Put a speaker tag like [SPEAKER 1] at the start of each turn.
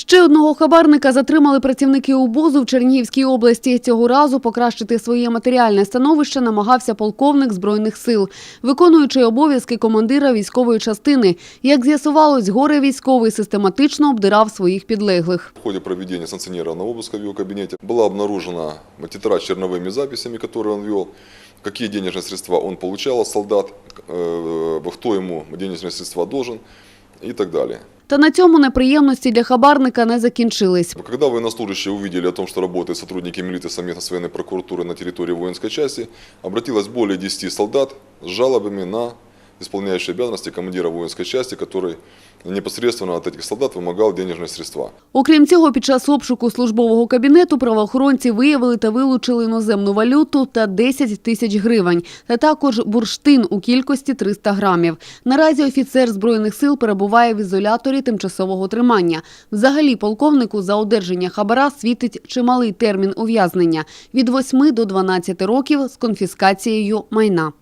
[SPEAKER 1] Ще одного хабарника затримали працівники УБОЗу в Чернігівській області. Цього разу покращити своє матеріальне становище намагався полковник Збройних сил, виконуючи обов'язки командира військової частини. Як з'ясувалось, горе військовий систематично обдирав своїх підлеглих.
[SPEAKER 2] В ходе проведения санкционированного обыска в его кабинете была обнаружена тетрадь с черновыми записями, которые он вел, какие денежные средства он получал от солдат, э, кто ему денежные средства должен и так далее.
[SPEAKER 1] Та на цьому неприємності для хабарника не закінчились.
[SPEAKER 2] Когда военнослужащие увидели о том, что работают сотрудники милиции совместно с военной прокуратурой на территории воинской части, обратилось более 10 солдат с жалобами на исполняющие обязанности командира воинской части, который непосредственно от этих солдат вымогал денежные средства.
[SPEAKER 1] Окрім цього, під час обшуку службового кабінету правоохоронці виявили та вилучили іноземну валюту та 10 тисяч гривень, та також бурштин у кількості 300 грамів. Наразі офіцер Збройних сил перебуває в ізоляторі тимчасового тримання. Взагалі, полковнику за одержання хабара світить чималий термін ув'язнення – від 8 до 12 років з конфіскацією майна.